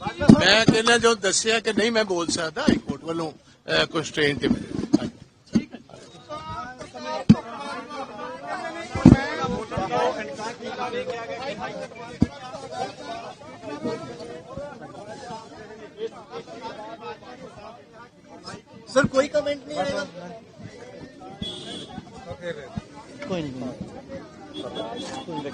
ਮੈਂ ਕਹਿੰਦਾ ਜੋ ਦੱਸਿਆ ਕਿ ਨਹੀਂ ਮੈਂ ਬੋਲ ਸਕਦਾ ਹਾਈ ਕੋਰਟ ਵੱਲੋਂ ਕੰਸਟ੍ਰੇਂਟ ਹੈ ਮੇਰੇ ਹਾਂਜੀ। ਸਰ ਕੋਈ ਕਮੈਂਟ ਨਹੀਂ ਆਏਗਾ? ਕੋਈ ਨਹੀਂ ਕੋਈ ਨਹੀਂ।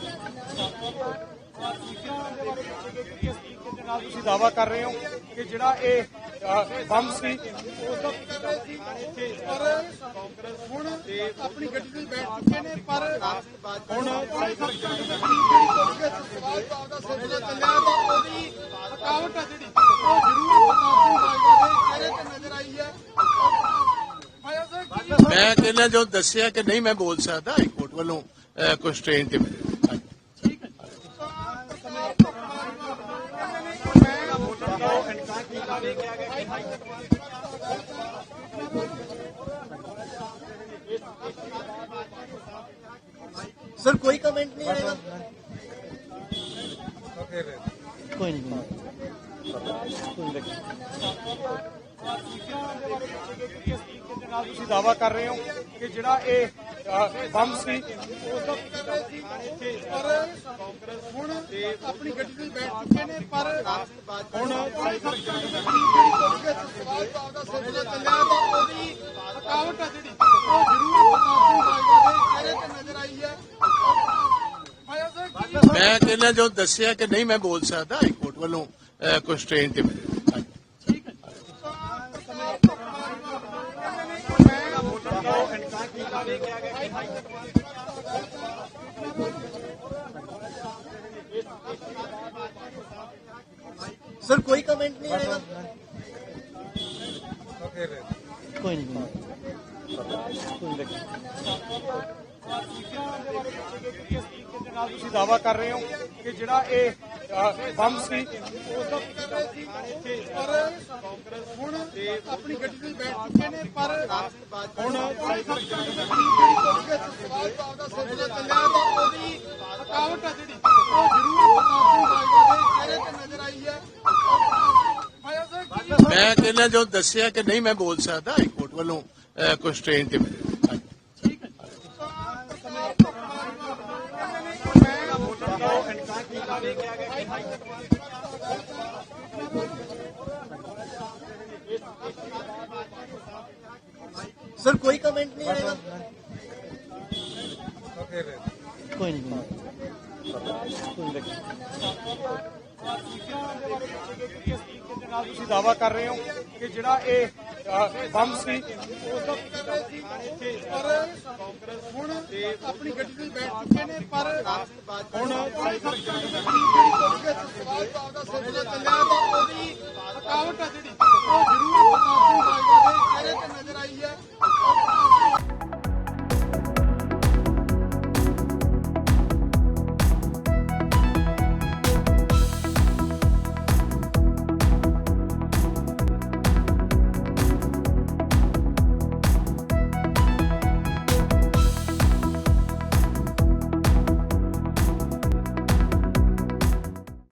ਨਾਲ ਤੁਸੀਂ ਦਾਵਾ ਕਰ ਰਹੇ ਹੋ ਕਿ ਜਿਹੜਾ ਇਹ ਬੰਬ ਸੀ ਉਸ ਦਾ ਪਰ ਹੁਣ ਆਪਣੀ ਗੱਡੀ ਵਿੱਚ ਬੈਠ ਚੁੱਕੇ ਨੇ ਪਰ ਹੁਣ ਜਿਹੜੀ ਸਵਾਲ ਜਵਾਬ ਦਾ ਸਿਲਸਿਲਾ ਚੱਲਿਆ ਤਾਂ ਉਹਦੀ ਥਕਾਵਟ ਆ ਜਿਹੜੀ ਉਹ ਜ਼ਰੂਰ ਪ੍ਰਤਾਪ ਸਿੰਘ ਬਾਜਵਾ ਦੇ ਚਿਹਰੇ ਤੇ ਨਜ਼ਰ ਆਈ ਹੈ। ਭਾਇਆ ਸਰ ਕੀ ਮੈਂ ਕਹਿੰਦਾ ਜੋ ਦੱਸਿਆ ਕਿ ਨਹੀਂ ਮੈਂ ਬੋਲ ਸਕਦਾ ਹਾਈ ਕੋਰਟ ਵੱਲੋਂ ਕੰਸਟ੍ਰੇਂਟ ਹੈ ਮੇਰੇ ਸਰ ਕੋਈ ਕਮੈਂਟ ਨਹੀਂ ਆਏਗਾ? ਕੋਈ ਨਹੀਂ ਕੋਈ ਨਹੀਂ ਨਾਲ ਤੁਸੀਂ ਦਾਵਾ ਕਰ ਰਹੇ ਬੰਬ ਸੀ। ਪਰ ਹੁਣ ਆਪਣੀ ਗੱਡੀ ਵਿੱਚ ਬੈਠ ਚੁੱਕੇ ਨੇ ਪਰ ਹੁਣ ਜਿਹੜੀ ਸਵਾਲ ਜਵਾਬ ਦਾ ਸਿਲਸਿਲਾ ਚੱਲਿਆ ਤਾਂ ਉਹਦੀ ਥਕਾਵਟ ਆ ਜਿਹੜੀ ਉਹ ਜ਼ਰੂਰ ਪ੍ਰਤਾਪ ਸਿੰਘ ਬਾਜਵਾ ਦੇ ਚਿਹਰੇ ਤੇ ਨਜ਼ਰ ਆਈ ਹੈ। ਭਾਇਆ ਸਰ ਕੀ ਮੈਂ ਕਹਿੰਦਾ ਜੋ ਦੱਸਿਆ ਕਿ ਨਹੀਂ ਮੈਂ ਬੋਲ ਸਕਦਾ ਹਾਈ ਕੋਰਟ ਵੱਲੋਂ ਕੰਸਟ੍ਰੇਂਟ ਹੈ ਮੇਰੇ ਸਰ ਕੋਈ ਕਮੈਂਟ ਨਹੀਂ ਆਏਗਾ? ਕੋਈ ਨਹੀਂ। ਕੋਈ ਨਹੀਂ ਨਾਲ ਤੁਸੀਂ ਦਾਵਾ ਕਰ ਰਹੇ ਹੋ ਕਿ ਜਿਹੜਾ ਇਹ ਅ, ਸੀ। ਹੁਣ ਆਪਣੀ ਗੱਡੀ ਵਿੱਚ ਬੈਠ ਚੁੱਕੇ ਨੇ ਪਰ ਹੁਣ ਸਵਾਲ ਜਵਾਬ ਦਾ ਸਿਲਸਿਲਾ ਚੱਲਿਆ ਤਾਂ ਉਹਦੀ ਥਕਾਵਟ ਆ ਜਿਹੜੀ ਉਹ ਜ਼ਰੂਰ ਪ੍ਰਤਾਪ ਦੇ ਚਿਹਰੇ ਤੇ ਨਜ਼ਰ ਆਈ ਹੈ ਮੈਂ ਕਹਿੰਦਾ ਜੋ ਦੱਸਿਆ ਕਿ ਨਹੀਂ ਮੈਂ ਬੋਲ ਸਕਦਾ ਹਾਈ ਕੋਰਟ ਵੱਲੋਂ ਕੰਸਟ੍ਰੇਂਟ ਤੇ ਮੇਰੇ ਸਰ ਕੋਈ ਕਮੈਂਟ ਨਹੀਂ ਆਏਗਾ? ਕੋਈ ਨਹੀਂ ਕੋਈ ਨਹੀਂ ਨਾਲ ਤੁਸੀਂ ਦਾਵਾ ਕਰ ਰਹੇ ਹੋ ਸੀ। ਪਰ ਹੁਣ ਆਪਣੀ ਗੱਡੀ ਵਿੱਚ ਬੈਠ ਚੁੱਕੇ ਨੇ, ਪਰ ਹੁਣ ਜਿਹੜੀ ਸਵਾਲ ਦਾ ਸਿਲਸਿਲਾ ਚੱਲਿਆ ਤਾਂ